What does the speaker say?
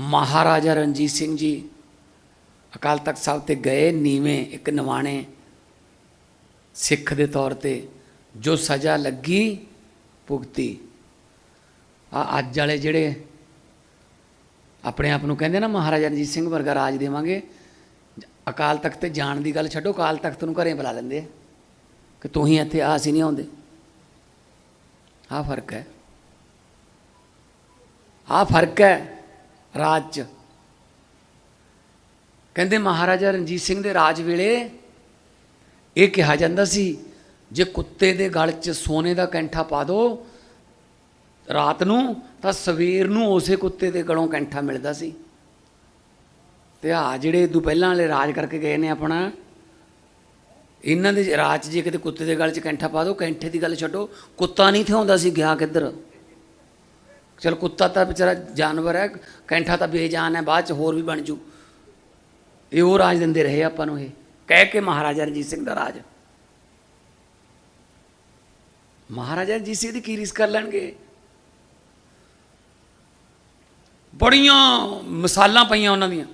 ਮਹਾਰਾਜਾ ਰਣਜੀਤ ਸਿੰਘ ਜੀ ਅਕਾਲ ਤਖਤ ਸਾਹਿਬ ਤੇ ਗਏ, ਨੀਵੇਂ ਇੱਕ ਨਿਵਾਣੇ ਸਿੱਖ ਦੇ ਤੌਰ ਤੇ, ਜੋ ਸਜ਼ਾ ਲੱਗੀ ਭੁਗਤੀ। ਆ ਅੱਜ ਵਾਲੇ ਜਿਹੜੇ ਆਪਣੇ ਆਪ ਨੂੰ ਕਹਿੰਦੇ ਨਾ ਮਹਾਰਾਜਾ ਰਣਜੀਤ ਸਿੰਘ ਵਰਗਾ ਰਾਜ ਦੇਵਾਂਗੇ, ਅਕਾਲ ਤਖਤ ਤੇ ਜਾਣ ਦੀ ਗੱਲ ਛੱਡੋ, ਅਕਾਲ ਤਖਤ ਨੂੰ ਘਰੇ ਬੁਲਾ ਲੈਂਦੇ ਕਿ ਤੂੰ ਹੀ ਇੱਥੇ ਆ ਅਸੀਂ ਨਹੀਂ ਆਉਂਦੇ। ਆ ਫ਼ਰਕ ਹੈ। ਆ ਫ਼ਰਕ ਹੈ। ਰਾਜ। ਚ ਕਹਿੰਦੇ ਮਹਾਰਾਜਾ ਰਣਜੀਤ ਸਿੰਘ ਦੇ ਰਾਜ ਵੇਲੇ ਇਹ ਕਿਹਾ ਜਾਂਦਾ ਸੀ, ਜੇ ਕੁੱਤੇ ਦੇ ਗਲ 'ਚ ਸੋਨੇ ਦਾ ਕੈਂਠਾ ਪਾ ਦੋ ਰਾਤ ਨੂੰ, ਤਾਂ ਸਵੇਰ ਨੂੰ ਉਸੇ ਕੁੱਤੇ ਦੇ ਗਲੋਂ ਕੈਂਠਾ ਮਿਲਦਾ ਸੀ। ਤੇ ਆ ਜਿਹੜੇ ਦੂ ਪਹਿਲਾਂ ਵਾਲੇ ਰਾਜ ਕਰਕੇ ਗਏ ਨੇ ਆਪਣਾ, ਇਹਨਾਂ ਦੇ ਰਾਜ 'ਚ ਜੇ ਕਿਤੇ ਕੁੱਤੇ ਦੇ ਗਲ 'ਚ ਕੈਂਠਾ ਪਾ ਦੋ, ਕੈਂਠੇ ਦੀ ਗੱਲ ਛੱਡੋ, ਕੁੱਤਾ ਨਹੀਂ ਥਿਆਉਂਦਾ ਸੀ, ਗਿਆ ਕਿੱਧਰ? ਚਲ ਕੁੱਤਾ ਤਾਂ ਵਿਚਾਰਾ ਜਾਨਵਰ ਹੈ, ਕੈਂਠਾ ਤਾਂ ਬੇਜਾਨ ਹੈ, ਬਾਅਦ 'ਚ ਹੋਰ ਵੀ ਬਣ ਜੂ। ਇਹ ਉਹ ਰਾਜ ਦਿੰਦੇ ਰਹੇ ਆਪਾਂ ਨੂੰ ਇਹ। ਕਹਿ ਕੇ ਮਹਾਰਾਜਾ ਰਣਜੀਤ ਸਿੰਘ ਦਾ ਰਾਜ। ਮਹਾਰਾਜਾ ਰਣਜੀਤ ਸਿੰਘ ਦੀ ਕੀ ਰੀਸ ਕਰ ਲੈਣਗੇ? ਬੜੀਆਂ ਮਿਸਾਲਾਂ ਪਈਆਂ ਉਹਨਾਂ ਦੀਆਂ।